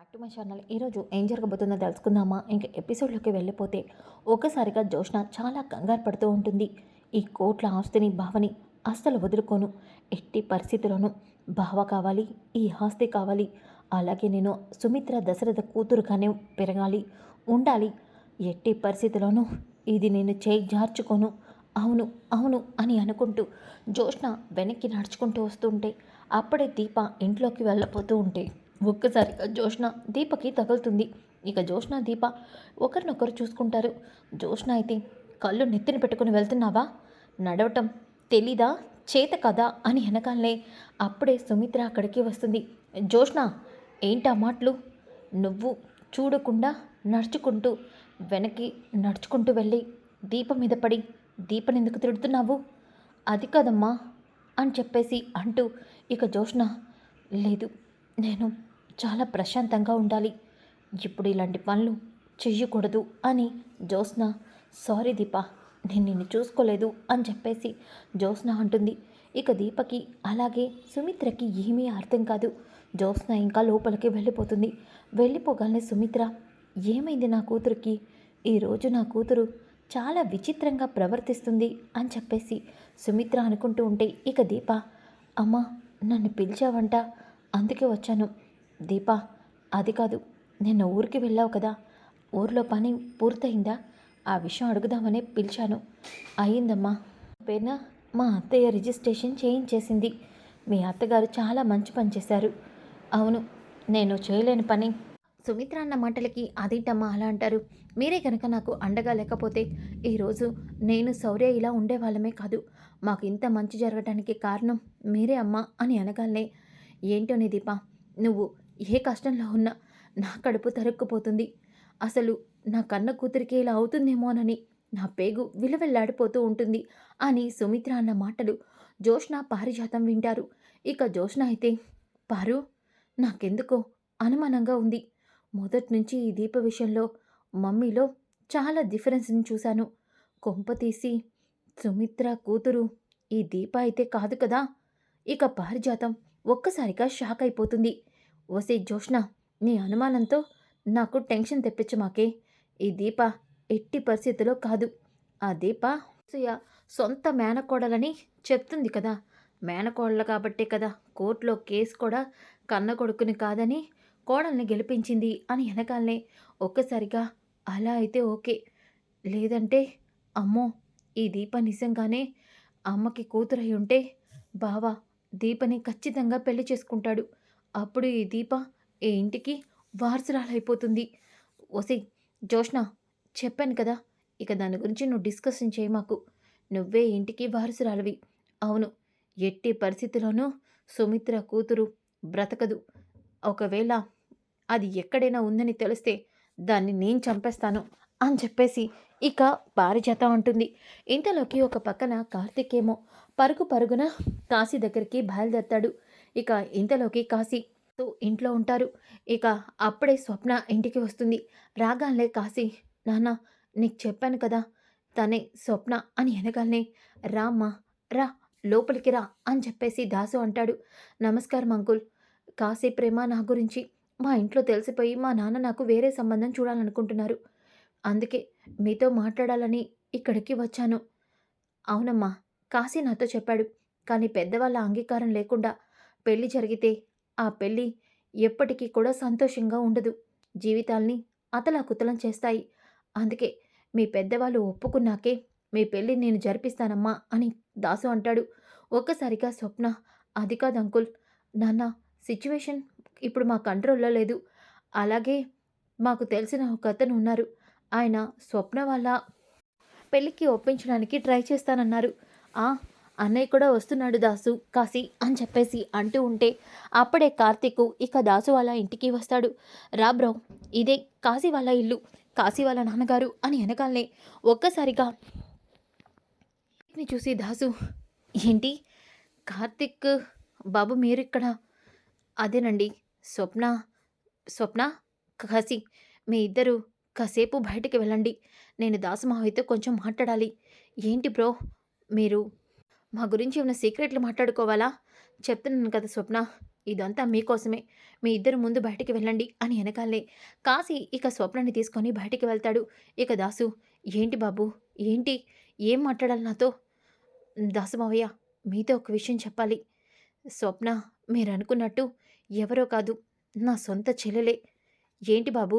Back to my channel ఈరోజు ఏం జరగబోతుందో తెలుసుకుందామా? ఇంకా ఎపిసోడ్లోకి వెళ్ళిపోతే ఒక్కసారిగా జోష్న చాలా కంగారు పడుతూ ఉంటుంది. ఈ కోట్ల ఆస్తిని భావని అస్సలు వదులుకోను. ఎట్టి పరిస్థితుల్లోనూ బావ కావాలి ఈ ఆస్తి కావాలి. అలాగే నేను సుమిత్ర దశరథ కూతురుగానే పెరగాలి ఉండాలి. ఎట్టి పరిస్థితుల్లోనూ ఇది నేను చేయి జార్చుకోను అవును అవును అని అనుకుంటూ జోష్న వెనక్కి నడుచుకుంటూ వస్తుంటే అప్పుడే దీప ఇంట్లోకి వెళ్ళపోతూ ఉంటే ఒక్కసారిగా జోష్న దీపకి తగులుతుంది. ఇక జోష్న దీప ఒకరినొకరు చూసుకుంటారు. జోష్న అయితే కళ్ళు నెత్తిన పెట్టుకుని వెళ్తున్నావా? నడవటం తెలీదా? చేత కదా? అని వెనకాలనే అప్పుడే సుమిత్ర అక్కడికి వస్తుంది. జోష్న ఏంటా మాటలు? నువ్వు చూడకుండా నడుచుకుంటూ వెనక్కి నడుచుకుంటూ వెళ్ళి దీపం మీద పడి దీపని ఎందుకు తిడుతున్నావు? అది కదమ్మా అని చెప్పేసి అంటూ ఇక జోష్న లేదు నేను చాలా ప్రశాంతంగా ఉండాలి. ఇప్పుడు ఇలాంటి పనులు చెయ్యకూడదు అని జ్యోత్స్న సారీ దీప నేను నిన్ను చూసుకోలేదు అని చెప్పేసి జ్యోత్స్న అంటుంది. ఇక దీపకి అలాగే సుమిత్రకి ఏమీ అర్థం కాదు. జ్యోత్స్న ఇంకా లోపలికి వెళ్ళిపోతుంది. వెళ్ళిపోగానే సుమిత్ర ఏమైంది నా కూతురికి? ఈరోజు నా కూతురు చాలా విచిత్రంగా ప్రవర్తిస్తుంది అని చెప్పేసి సుమిత్ర అనుకుంటూ ఉంటే ఇక దీప అమ్మ నన్ను పిలిచావంట అందుకే వచ్చాను. దీప అది కాదు నిన్న ఊరికి వెళ్ళావు కదా. ఊర్లో పని పూర్తయిందా? ఆ విషయం అడుగుదామనే పిలిచాను. అయ్యిందమ్మా. పేరున మా అత్తయ్య రిజిస్ట్రేషన్ చేయించేసింది. మీ అత్తగారు చాలా మంచి పని చేశారు. అవును నేను చేయలేని పని. సుమిత్ర అన్న మాటలకి అదేంటమ్మా అలా అంటారు? మీరే కనుక నాకు అండగా లేకపోతే ఈరోజు నేను శౌర్య ఇలా ఉండేవాళ్ళమే కాదు. మాకు ఇంత మంచి జరగడానికి కారణం మీరే అమ్మా అని అనగానే ఏంటో నీ దీప నువ్వు ఏ కష్టంలో ఉన్నా నా కడుపు తరుక్కుపోతుంది. అసలు నా కన్న కూతురికి ఇలా అవుతుందేమోనని నా పేగు విలవెల్లాడిపోతూ ఉంటుంది అని సుమిత్ర అన్న మాటలు జోష్ణ పారిజాతం వింటారు. ఇక జోష్ణ అయితే పారు నాకెందుకో అనుమానంగా ఉంది. మొదటి నుంచి ఈ దీప విషయంలో మమ్మీలో చాలా డిఫరెన్స్ని చూశాను. కొంప తీసి సుమిత్ర కూతురు ఈ దీప అయితే కాదు కదా? ఇక పారిజాతం ఒక్కసారిగా షాక్ అయిపోతుంది. ఓసే జోష్ణ నీ అనుమానంతో నాకు టెన్షన్ తెప్పించు మాకే ఈ దీప ఎట్టి పరిస్థితిలో కాదు. ఆ దీప సుయ సొంత మేనకోడలని చెప్తుంది కదా. మేనకోడలు కాబట్టే కదా కోర్టులో కేసు కూడా కన్న కొడుకుని కాదని కోడల్ని గెలిపించింది అని వెనకాలనే ఒక్కసారిగా అలా అయితే ఓకే. లేదంటే అమ్మో ఈ దీప నిజంగానే అమ్మకి కూతురై ఉంటే బావా దీపని ఖచ్చితంగా పెళ్ళి చేసుకుంటాడు. అప్పుడు ఈ దీప ఈ ఇంటికి వారసురాలైపోతుంది. ఒసి జోష్ణ చెప్పాను కదా ఇక దాని గురించి నువ్వు డిస్కషన్ చేయి మాకు. నువ్వే ఇంటికి వారసురాలివి. అవును ఎట్టి పరిస్థితిలోనూ సుమిత్ర కూతురు బ్రతకదు. ఒకవేళ అది ఎక్కడైనా ఉందని తెలిస్తే దాన్ని నేను చంపేస్తాను అని చెప్పేసి ఇక పారిజాత ఉంటుంది ఇంతలోకి ఒక పక్కన కార్తిక్ ఏమో పరుగు పరుగున కాశీ దగ్గరికి బయలుదేరతాడు. ఇక ఇంతలోకి కాశీ తో ఇంట్లో ఉంటారు. ఇక అప్పుడే స్వప్న ఇంటికి వస్తుంది. రాగాలే కాశీ నాన్న నీకు చెప్పాను కదా తనే స్వప్న అని ఎనగాలనే రామ్మా రా లోపలికి రా అని చెప్పేసి దాసు అంటాడు. నమస్కారం అంకుల్. కాశీ ప్రేమ నా గురించి మా ఇంట్లో తెలిసిపోయి మా నాన్న నాకు వేరే సంబంధం చూడాలనుకుంటున్నారు. అందుకే మీతో మాట్లాడాలని ఇక్కడికి వచ్చాను. అవునమ్మా కాశీ నాతో చెప్పాడు. కానీ పెద్దవాళ్ళ అంగీకారం లేకుండా పెళ్ళి జరిగితే ఆ పెళ్ళి ఎప్పటికీ కూడా సంతోషంగా ఉండదు. జీవితాల్ని అతలాకుతలం చేస్తాయి. అందుకే మీ పెద్దవాళ్ళు ఒప్పుకున్నాకే మీ పెళ్ళి నేను జరిపిస్తానమ్మా అని దాసు అంటాడు. ఒక్కసారిగా స్వప్న అది కాదు అంకుల్ నాన్న సిచ్యువేషన్ ఇప్పుడు మా కంట్రోల్లో లేదు. అలాగే మాకు తెలిసిన ఒక అతను ఉన్నారు. ఆయన స్వప్న వాళ్ళ పెళ్ళికి ఒప్పించడానికి ట్రై చేస్తానన్నారు. ఆ అన్నయ్య కూడా వస్తున్నాడు దాసు కాశీ అని చెప్పేసి అంటూ ఉంటే అప్పుడే కార్తీక్ ఇక దాసు వాళ్ళ ఇంటికి వస్తాడు. రా బ్రో ఇదే కాశీ వాళ్ళ ఇల్లు కాశీ వాళ్ళ నాన్నగారు అని వెనకాలనే ఒక్కసారిగా ని చూసి దాసు ఏంటి? కార్తిక్ బాబు మీరు ఇక్కడ అదేనండి స్వప్న స్వప్న కాశీ మీ ఇద్దరు కాసేపు బయటికి వెళ్ళండి. నేను దాసు మావయ్యతో కొంచెం మాట్లాడాలి. ఏంటి బ్రో మీరు మా గురించి ఏమైనా సీక్రెట్లు మాట్లాడుకోవాలా? చెప్తున్నాను కదా స్వప్న. ఇదంతా మీకోసమే మీ ఇద్దరు ముందు బయటికి వెళ్ళండి అని వెనకాలే. కాశీ ఇక స్వప్నని తీసుకొని బయటికి వెళ్తాడు. ఇక దాసు ఏంటి బాబు? ఏంటి? ఏం మాట్లాడాలి నాతో? దాసు మావయ్య మీతో ఒక విషయం చెప్పాలి. స్వప్న మీరు అనుకున్నట్టు ఎవరో కాదు. నా సొంత చెల్లెలే. ఏంటి బాబు?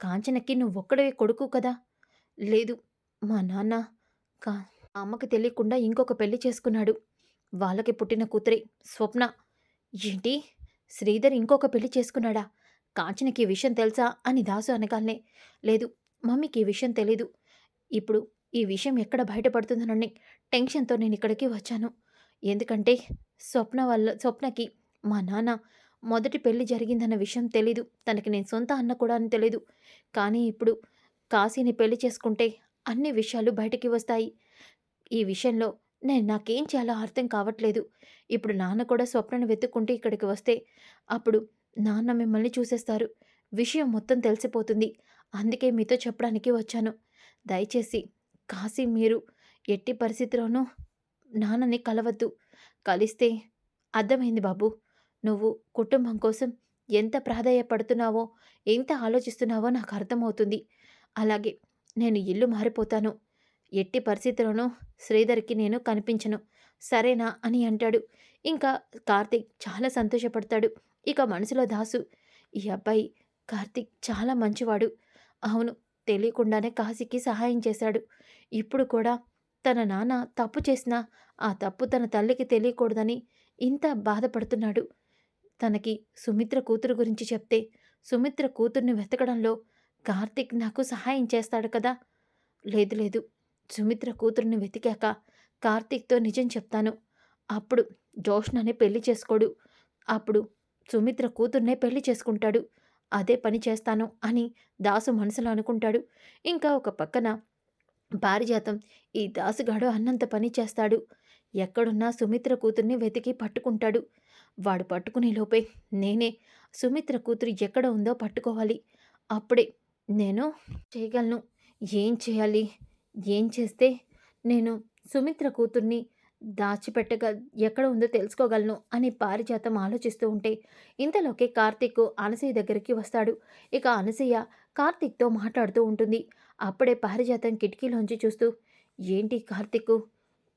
కాంచనకి నువ్వొక్కడే కొడుకు కదా? లేదు మా నాన్న. కా అమ్మకి తెలియకుండా ఇంకొక పెళ్ళి చేసుకున్నాడు. వాళ్ళకి పుట్టిన కూతురే స్వప్న. ఏంటి? శ్రీధర్ ఇంకొక పెళ్ళి చేసుకున్నాడా? కాంచనకి ఈ విషయం తెలుసా? అని దాసు అనగానే లేదు మమ్మీకి ఈ విషయం తెలీదు. ఇప్పుడు ఈ విషయం ఎక్కడ బయటపడుతుందనని టెన్షన్తో నేను ఇక్కడికి వచ్చాను. ఎందుకంటే స్వప్న వల్ల స్వప్నకి మా నాన్న మొదటి పెళ్ళి జరిగిందన్న విషయం తెలీదు. తనకి నేను సొంత అన్న కూడా అని తెలీదు. కానీ ఇప్పుడు కాశీని పెళ్ళి చేసుకుంటే అన్ని విషయాలు బయటికి వస్తాయి. ఈ విషయంలో నేను నాకేం చేయాలో అర్థం కావట్లేదు. ఇప్పుడు నాన్న కూడా స్వప్నను వెతుక్కుంటూ ఇక్కడికి వస్తే అప్పుడు నాన్న మిమ్మల్ని చూసేస్తారు. విషయం మొత్తం తెలిసిపోతుంది. అందుకే మీతో చెప్పడానికి వచ్చాను. దయచేసి కాశీ మీరు ఎట్టి పరిస్థితిలోనూ నాన్నని కలవద్దు. కలిస్తే అర్థమైంది బాబు. నువ్వు కుటుంబం కోసం ఎంత ప్రాధాయపడుతున్నావో ఎంత ఆలోచిస్తున్నావో నాకు అర్థమవుతుంది. అలాగే నేను ఇల్లు మారిపోతాను. ఎట్టి పరిస్థితుల్లోనూ శ్రీధర్కి నేను కనిపించను. సరేనా? అని అంటాడు. ఇంకా కార్తీక్ చాలా సంతోషపడతాడు. ఇక మనసులో దాసు ఈ అబ్బాయి కార్తీక్ చాలా మంచివాడు. అవును తెలియకుండానే కాశీకి సహాయం చేశాడు. ఇప్పుడు కూడా తన నాన్న తప్పు చేసినా ఆ తప్పు తన తల్లికి తెలియకూడదని ఇంత బాధపడుతున్నాడు. తనకి సుమిత్ర కూతురు గురించి చెప్తే సుమిత్ర కూతుర్ని వెతకడంలో కార్తీక్ నాకు సహాయం చేస్తాడు కదా? లేదు లేదు. సుమిత్ర కూతురుని వెతికాక కార్తీక్తో నిజం చెప్తాను. అప్పుడు జోష్నని పెళ్ళి చేసుకోడు. అప్పుడు సుమిత్ర కూతుర్నే పెళ్ళి చేసుకుంటాడు. అదే పని చేస్తాను అని దాసు మనసులో అనుకుంటాడు. ఇంకా ఒక పక్కన పారిజాతం ఈ దాసుగాడు అన్నంత పని చేస్తాడు. ఎక్కడున్నా సుమిత్ర కూతుర్ని వెతికి పట్టుకుంటాడు. వాడు పట్టుకునే లోపే నేనే సుమిత్ర కూతురు ఎక్కడ ఉందో పట్టుకోవాలి. అప్పుడే నేను చేయగలను. ఏం చేయాలి? ఏం చేస్తే నేను సుమిత్ర కూతుర్ని దాచిపెట్టగ ఎక్కడ ఉందో తెలుసుకోగలను అని పారిజాతం ఆలోచిస్తూ ఉంటే ఇంతలోకి కార్తీక్ అనసయ్య దగ్గరికి వస్తాడు. ఇక అనసయ్య కార్తీక్తో మాట్లాడుతూ ఉంటుంది. అప్పుడే పారిజాతం కిటికీలోంచి చూస్తూ ఏంటి కార్తీక్?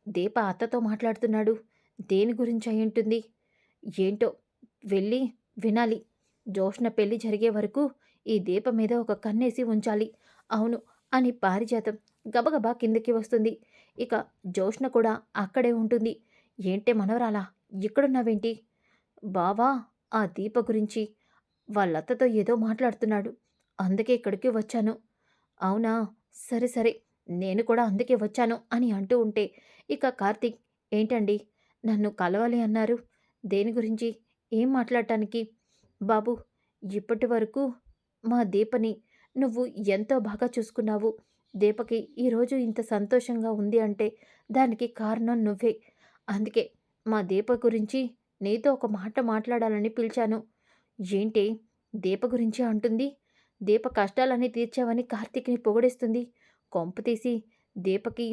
దీప అత్తతో మాట్లాడుతున్నాడు. దేని గురించి అయి ఉంటుంది? ఏంటో వెళ్ళి వినాలి. జోష్న పెళ్ళి జరిగే వరకు ఈ దీప మీద ఒక కన్నేసి ఉంచాలి. అవును అని పారిజాతం గబగబా కిందకి వస్తుంది. ఇక జోష్ణ కూడా అక్కడే ఉంటుంది. ఏంటే మనవరాలా? ఇక్కడున్నావేంటి? బావా ఆ దీప గురించి వాళ్ళత్తతో ఏదో మాట్లాడుతున్నాడు. అందుకే ఇక్కడికి వచ్చాను. అవునా? సరే సరే. నేను కూడా అందుకే వచ్చాను అని అంటూ ఉంటే ఇక కార్తీక్ ఏంటండి? నన్ను కలవాలి అన్నారు. దేని గురించి? ఏం మాట్లాడటానికి? బాబు ఇప్పటి వరకు మా దీపని నువ్వు ఎంతో బాగా చూసుకున్నావు. దీపకి ఈరోజు ఇంత సంతోషంగా ఉంది అంటే దానికి కారణం నువ్వే. అందుకే మా దీప గురించి నీతో ఒక మాట మాట్లాడాలని పిలిచాను. ఏంటి? దీప గురించి అంటుంది. దీప కష్టాలన్నీ తీర్చావని కార్తీక్ని పొగడేస్తుంది. కొంపు తీసి దీపకి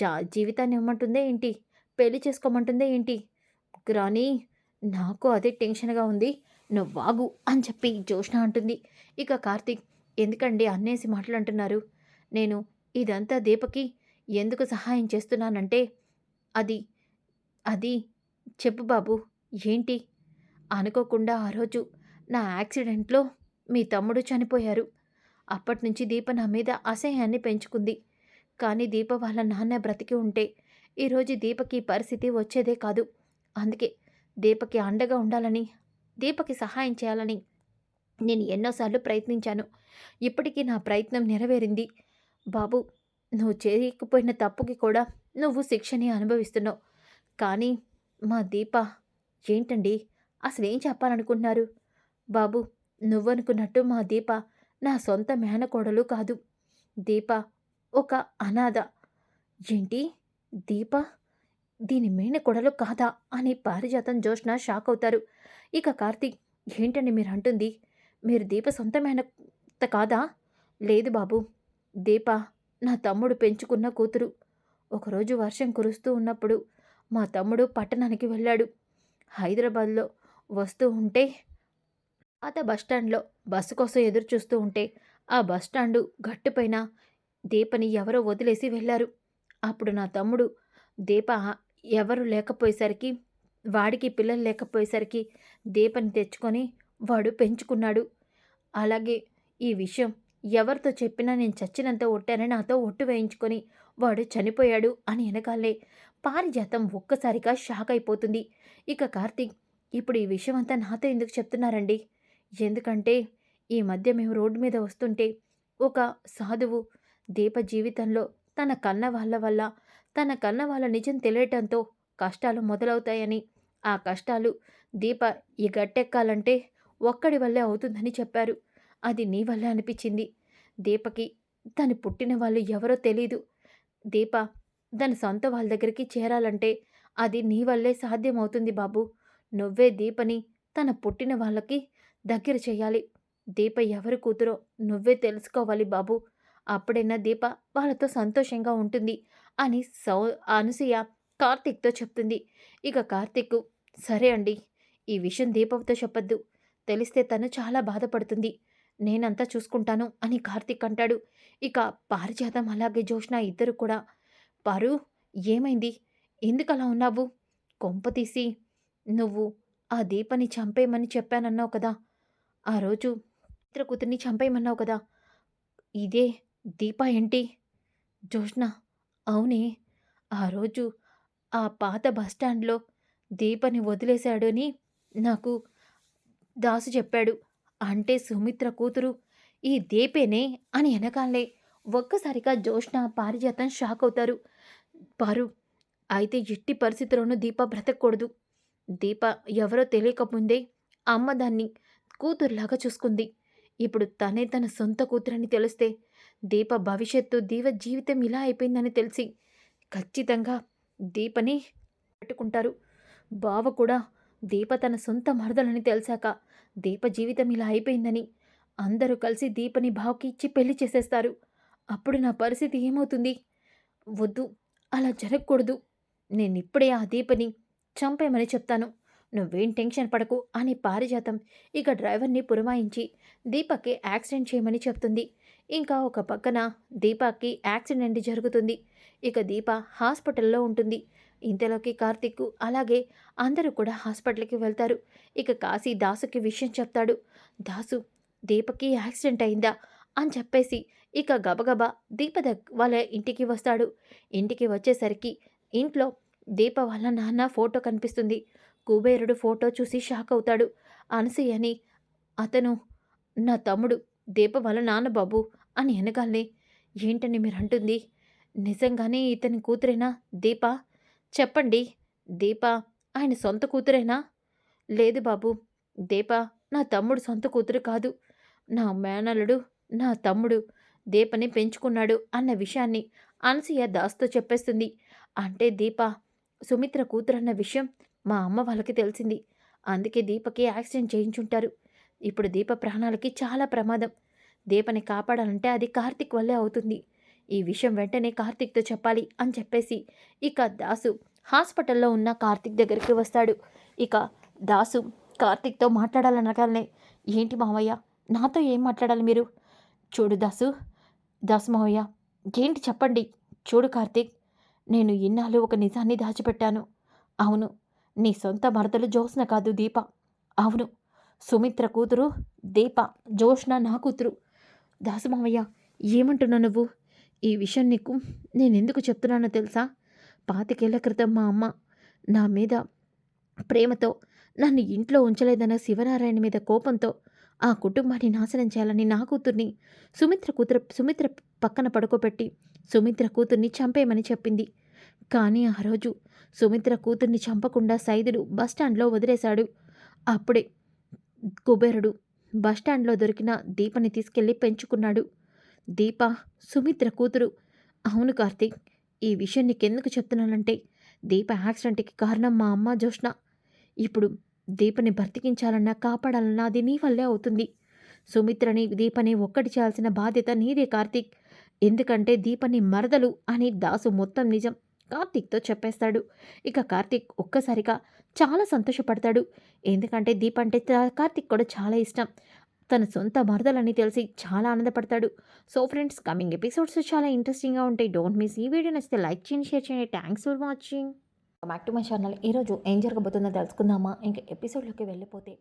జా జీవితాన్ని ఇవ్వమంటుందే ఏంటి? పెళ్ళి చేసుకోమంటుందే ఏంటి? గ్రాని నాకు అదే టెన్షన్గా ఉంది. నువ్వు వాగు అని చెప్పి జోష్ణ అంటుంది. ఇక కార్తీక్ ఎందుకండి అన్నేసి మాటలు అంటున్నారు? నేను ఇదంతా దీపకి ఎందుకు సహాయం చేస్తున్నానంటే అది అది చెప్పు బాబు ఏంటి? అనుకోకుండా ఆ రోజు నా యాక్సిడెంట్లో మీ తమ్ముడు చనిపోయారు. అప్పటి నుంచి దీప నా మీద అసహ్యాన్ని పెంచుకుంది. కానీ దీప వాళ్ళ నాన్న బ్రతికి ఉంటే ఈరోజు దీపకి పరిస్థితి వచ్చేదే కాదు. అందుకే దీపకి అండగా ఉండాలని దీపకి సహాయం చేయాలని నేను ఎన్నోసార్లు ప్రయత్నించాను. ఇప్పటికీ నా ప్రయత్నం నెరవేరింది. బాబు నువ్వు చేయకపోయిన తప్పుకి కూడా నువ్వు శిక్షని అనుభవిస్తున్నావు. కానీ మా దీప ఏంటండి? అసలు ఏం చెప్పాలనుకుంటున్నారు? బాబు నువ్వనుకున్నట్టు మా దీప నా సొంత మేనకోడలు కాదు. దీప ఒక అనాథ. ఏంటి? దీప? దీని మేనకోడలు కాదా? అని పారిజాతం జోష్న షాక్ అవుతారు ఇక కార్తీక్ ఏంటండి మీరు అంటుంది మీరు దీప సొంత మేనత కాదా? లేదు బాబు దీప నా తమ్ముడు పెంచుకున్న కూతురు. ఒకరోజు వర్షం కురుస్తూ ఉన్నప్పుడు మా తమ్ముడు పట్టణానికి వెళ్ళాడు. హైదరాబాద్లో వస్తూ ఉంటే అత బస్టాండ్లో బస్సు కోసం ఎదురు చూస్తూ ఉంటే ఆ బస్టాండు గట్టుపైన దీపని ఎవరో వదిలేసి వెళ్ళారు. అప్పుడు నా తమ్ముడు దీప ఎవరు లేకపోయేసరికి వాడికి పిల్లలు లేకపోయేసరికి దీపని తెచ్చుకొని వాడు పెంచుకున్నాడు. అలాగే ఈ విషయం ఎవరితో చెప్పినా నేను చచ్చినంత ఒట్టానని నాతో ఒట్టు వేయించుకొని వాడు చనిపోయాడు అని వెనకాలే పారిజాతం ఒక్కసారిగా షాక్ అయిపోతుంది. ఇక కార్తీక్ ఇప్పుడు ఈ విషయం అంతా నాతో ఎందుకు చెప్తున్నారండి? ఎందుకంటే ఈ మధ్య మేము రోడ్డు మీద వస్తుంటే ఒక సాధువు దీప జీవితంలో తన కన్న వాళ్ళ వల్ల తన కన్న వాళ్ళ నిజం తెలియటంతో కష్టాలు మొదలవుతాయని ఆ కష్టాలు దీప ఈ గట్టెక్కాలంటే ఒక్కడి వల్లే అవుతుందని చెప్పారు. అది నీ వల్లే అనిపించింది. దీపకి తను పుట్టిన వాళ్ళు ఎవరో తెలీదు. దీప దాని సొంత వాళ్ళ దగ్గరికి చేరాలంటే అది నీ వల్లే సాధ్యమవుతుంది బాబు. నువ్వే దీపని తన పుట్టిన వాళ్ళకి దగ్గర చేయాలి. దీప ఎవరి కూతురో నువ్వే తెలుసుకోవాలి బాబు. అప్పుడైనా దీప వాళ్ళతో సంతోషంగా ఉంటుంది అని సౌ అనసూయ కార్తీక్తో చెప్తుంది. ఇక కార్తీక్ సరే అండి ఈ విషయం దీపవతో చెప్పొద్దు. తెలిస్తే తను చాలా బాధపడుతుంది. నేనంతా చూసుకుంటాను అని కార్తీక్ అంటాడు. ఇక పారిజాతం అలాగే జోష్న ఇద్దరు కూడా పారు ఏమైంది? ఎందుకు అలా ఉన్నావు? కొంప తీసి నువ్వు ఆ దీపని చంపేయమని చెప్పానన్నావు కదా. ఆ రోజు ఇతర కూతుర్ని చంపేయమన్నావు కదా. ఇదే దీప ఏంటి? జోష్న అవునే. ఆ రోజు ఆ పాత బస్టాండ్లో దీపని వదిలేశాడని నాకు దాసు చెప్పాడు. అంటే సుమిత్ర కూతురు. ఈ దీపేనే అని వెనకాలే ఒక్కసారిగా జోష్ణ పారిజాతం షాక్ అవుతారు. పారు అయితే ఎట్టి పరిస్థితుల్లోనూ దీప బ్రతకూడదు. దీప ఎవరో తెలియకముందే అమ్మ దాన్ని కూతురులాగా చూసుకుంది. ఇప్పుడు తనే తన సొంత కూతురని తెలిస్తే దీప భవిష్యత్తు దీవ జీవితం ఇలా అయిపోయిందని తెలిసి ఖచ్చితంగా దీపని పెట్టుకుంటారు. బావ కూడా దీప తన సొంత మరదలని తెలిసాక దీప జీవితం ఇలా అయిపోయిందని. అందరూ కలిసి దీపని బావుకి ఇచ్చి పెళ్ళి చేసేస్తారు. అప్పుడు నా పరిస్థితి ఏమవుతుంది? వద్దు అలా జరగకూడదు. నేను ఇప్పుడే ఆ దీపని చంపేమని చెప్తాను. నువ్వేం టెన్షన్ పడకు అని పారిజాతం. ఇక డ్రైవర్ని పురమాయించి దీపక్కి యాక్సిడెంట్ చేయమని చెప్తుంది. ఇంకా ఒక పక్కన దీపాకి యాక్సిడెంట్ జరుగుతుంది. ఇక దీప హాస్పిటల్లో ఉంటుంది. ఇంతలోకి కార్తిక్ అలాగే అందరూ కూడా హాస్పిటల్కి వెళ్తారు. ఇక కాశీ దాసుకి విషయం చెప్తాడు. దాసు దీపకి యాక్సిడెంట్ అయిందా? అని చెప్పేసి ఇక గబగబా దీప దగ్ వాళ్ళ ఇంటికి వస్తాడు. ఇంటికి వచ్చేసరికి ఇంట్లో దీప వాళ్ళ నాన్న ఫోటో కనిపిస్తుంది. కుబేరుడు ఫోటో చూసి షాక్ అవుతాడు. అనసూయని అతను నా తమ్ముడు దీప వాళ్ళ నాన్న బాబు అని వెనగాలనే ఏంటని మీరు అంటుంది నిజంగానే ఇతని కూతురేనా దీప? చెప్పండి. దీప ఆయన సొంత కూతురేనా? లేదు బాబు. దీప నా తమ్ముడు సొంత కూతురు కాదు. నా మేనలుడు నా తమ్ముడు దీపని పెంచుకున్నాడు అన్న విషయాన్ని అనసూయ దాస్తో చెప్పేస్తుంది. అంటే దీప సుమిత్ర కూతురు అన్న విషయం మా అమ్మ వాళ్ళకి తెలిసింది. అందుకే దీపకి యాక్సిడెంట్ చేయించుంటారు. ఇప్పుడు దీప ప్రాణాలకి చాలా ప్రమాదం. దీపని కాపాడాలంటే అది కార్తిక్ వల్లే అవుతుంది. ఈ విషయం వెంటనే కార్తిక్తో చెప్పాలి అని చెప్పేసి ఇక దాసు హాస్పిటల్లో ఉన్న కార్తిక్ దగ్గరికి వస్తాడు. ఇక దాసు కార్తిక్తో మాట్లాడాలనగానే ఏంటి మావయ్య నాతో ఏం మాట్లాడాలి మీరు? చూడు దాసు దాసు మావయ్య ఏంటి చెప్పండి? చూడు కార్తిక్ నేను ఇన్నాళ్ళు ఒక నిజాన్ని దాచిపెట్టాను. అవును నీ సొంత మరదలు జోస్న కాదు దీప. అవును సుమిత్ర కూతురు దీప జోష్న నా కూతురు. దాసు మామయ్య ఏమంటున్నావు నువ్వు? ఈ విషయం నీకు నేను ఎందుకు చెప్తున్నానో తెలుసా? పాతికేళ్ళ క్రితం మా అమ్మ నా మీద ప్రేమతో నన్ను ఇంట్లో ఉంచలేదన్న శివనారాయణ మీద కోపంతో ఆ కుటుంబాన్ని నాశనం చేయాలని నా కూతుర్ని సుమిత్ర కూతురు సుమిత్ర పక్కన పడుకోబెట్టి సుమిత్ర కూతుర్ని చంపేయమని చెప్పింది. కానీ ఆ రోజు సుమిత్ర కూతుర్ని చంపకుండా సైదుడు బస్టాండ్లో వదిలేశాడు. అప్పుడే కుబేరుడు బస్టాండ్లో దొరికిన దీపని తీసుకెళ్ళి పెంచుకున్నాడు. దీప సుమిత్ర కూతురు. అవును కార్తీక్ ఈ విషయం నీకెందుకు చెప్తున్నానంటే దీప యాక్సిడెంట్కి కారణం మా అమ్మ జోష్న ఇప్పుడు దీపని బ్రతికించాలన్నా కాపాడాలన్నా అది నీ వల్లే అవుతుంది. సుమిత్రని దీపని ఒక్కటి చేయాల్సిన బాధ్యత నీదే కార్తీక్. ఎందుకంటే దీపని మరదలు అని దాసు మొత్తం నిజం కార్తీక్తో చెప్పేస్తాడు. ఇక కార్తీక్ ఒక్కసారిగా చాలా సంతోషపడతాడు. ఎందుకంటే దీప్ అంటే కార్తీక్ కార్తిక్ కూడా చాలా ఇష్టం. తన సొంత మరదలని తెలిసి చాలా ఆనందపడతాడు. సో ఫ్రెండ్స్ కమింగ్ ఎపిసోడ్స్ చాలా ఇంట్రెస్టింగ్గా ఉంటాయి. డోంట్ మిస్ ఈ వీడియో నచ్చితే లైక్ చేయండి షేర్ చేయండి. Thanks for watching. Back to my channel ఈరోజు ఏం జరగబోతుందో తెలుసుకుందామా? ఇంకా ఎపిసోడ్లోకి వెళ్ళిపోతే